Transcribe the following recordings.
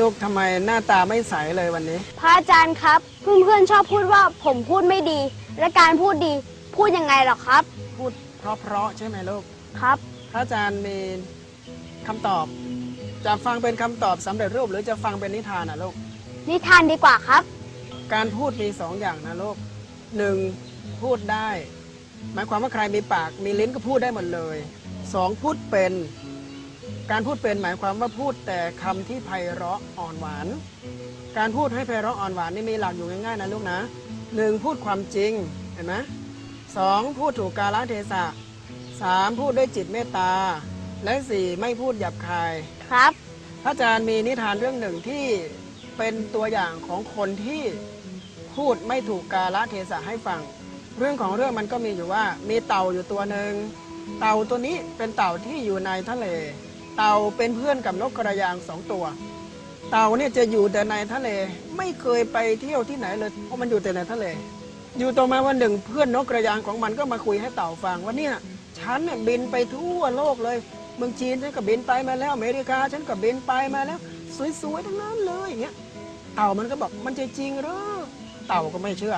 ลูกทำไมหน้าตาไม่ใสเลยวันนี้ พระอาจารย์ครับ เพื่อนๆชอบพูดว่าผมพูดไม่ดี และการพูดดี พูดยังไงหรอครับ พูดเพราะๆใช่ไหมลูก ครับ พระอาจารย์มีคำตอบ จะฟังเป็นคำตอบสำเร็จรูปหรือจะฟังเป็นนิทานนะลูก นิทานดีกว่าครับ การพูดมีสองอย่างนะลูกหนึ่งพูดได้ หมายความว่าใครมีปากมีลิ้นก็พูดได้หมดเลยสองพูดเป็น การพูดเป็นหมายความว่าพูดแต่คำที่ไพเราะอ่อนหวาน การพูดให้ไพเราะอ่อนหวานนี่มีหลักอยู่ง่ายๆนะลูกนะหนึ่งพูดความจริงเห็นไหมสองพูดถูกกาลเทศะสามพูดด้วยจิตเมตตา และสี่ไม่พูดหยาบคายครับพระอาจารย์มีนิทานเรื่องหนึ่งที่เป็นตัวอย่างของคนที่พูดไม่ถูกกาลเทศะให้ฟัง เรื่องของเรื่องมันก็มีอยู่ว่ามีเต่าอยู่ตัวหนึ่งเต่าตัวนี้เป็นเต่าที่อยู่ในทะเล เต่าเป็นเพื่อนกับนกกระยางสองตัว เต่าเนี่ยจะอยู่แต่ในทะเลไม่เคยไปเที่ยวที่ไหนเลยเพราะมันอยู่แต่ในทะเล อยู่ต่อมาวันหนึ่งเพื่อนนกกระยางของมันก็มาคุยให้เต่าฟังว่าเนี่ยฉันเนี่ยบินไปทั่วโลกเลยเมืองจีนฉันก็บินไปมาแล้วอเมริกาฉันก็บินไปมาแล้ว สวยๆทั้งนั้นเลยอย่างเงี้ยเต่ามันก็บอกมันจะจริงหรอเต่าก็ไม่เชื่อ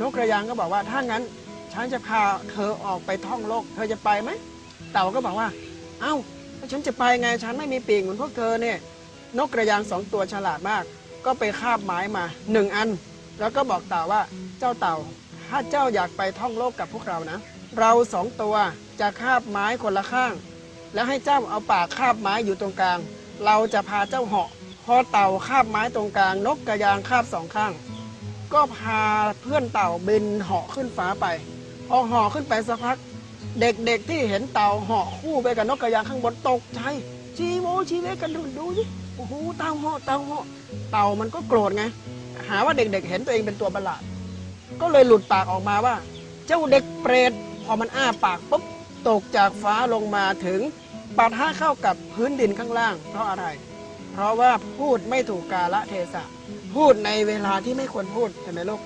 นกกระยางก็บอกว่าถ้างั้นฉันจะพาเธอออกไปท่องโลก เธอจะไปไหม เต่าก็บอกว่า เอ้า แล้วฉันจะไปไงฉันไม่มีปีกเหมือนพวกเธอเนี่ย นกกระยางสองตัวฉลาดมาก ก็ไปคาบไม้มาหนึ่งอัน แล้วก็บอกเต่าว่าเจ้าเต่า ถ้าเจ้าอยากไปท่องโลกกับพวกเรานะ เราสองตัวจะคาบไม้คนละข้าง แล้วให้เจ้าเอาปากคาบไม้อยู่ตรงกลาง เราจะพาเจ้าเหาะพอเต่าคาบไม้ตรงกลาง นกกระยางคาบสองข้าง ก็พาเพื่อนเต่าบินเหาะขึ้นฟ้าไปพอเหาะขึ้นไปสักพัก เด็กๆที่เห็นเต่าเหาะคู่ไปกับนกกระยางข้างบนตกใจชีโมชีเวกันดูดูสิโอ้โหเต่าเหาะเต่าเหาะเต่ามันก็โกรธไง หาว่าเด็กๆ เห็นตัวเองเป็นตัวประหลาด ก็เลยหลุดปากออกมาว่า เจ้าเด็กเปรตพอมันอ้าปากปุ๊บตกจากฟ้าลงมาถึงปะทะเข้ากับพื้นดินข้างล่าง เพราะอะไร เพราะว่าพูดไม่ถูกกาละเทศะ พูดในเวลาที่ไม่ควรพูดใช่ไหมลูก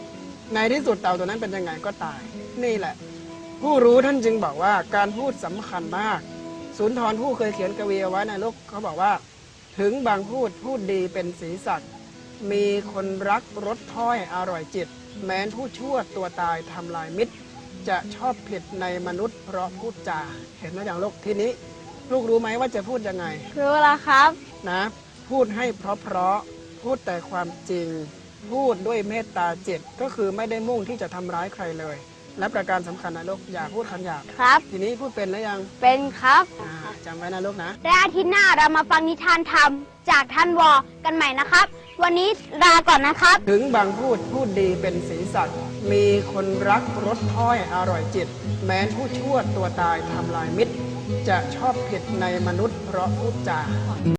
ในที่สุดเต่าตัวนั้นเป็นยังไงก็ตาย นี่แหละ ผู้รู้ท่านจึงบอกว่าการพูดสำคัญมากสุนทรผู้เคยเขียนกวีเอาไว้ในลูกเขาบอกว่า ถึงบางพูดพูดดีเป็นสีสักดิ์มีคนรักรสถ้อยอร่อยจิต แม้นผู้ชั่วตัวตายทำลายมิตร จะชอบผิดในมนุษย์เพราะพูดจาเห็นไหมอย่างลูกทีนี้ ลูกรู้ไหมว่าจะพูดยังไงรู้แล้วครับนะ พูดให้เพราะๆพูดแต่ความจริง พูดด้วยเมตตาจิตก็คือไม่ได้มุ่งที่จะทำร้ายใครเลย และประการสำคัญนะลูกอย่าพูดคำหยาบครับ ทีนี้พูดเป็นแล้วยังเป็นครับ อ่าจำไว้นะลูกนะ และอาทิตย์หน้าเรามาฟังนิทานธรรม จากท่านวอกันใหม่นะครับ วันนี้ลาก่อนนะครับ ถึงบางพูดพูดดีเป็นสีสัตว์มีคนรักรสถ้อยอร่อยจิต แม้นผู้ชั่วตัวตายทำลายมิตร จะชอบผิดในมนุษย์เพราะพูดจา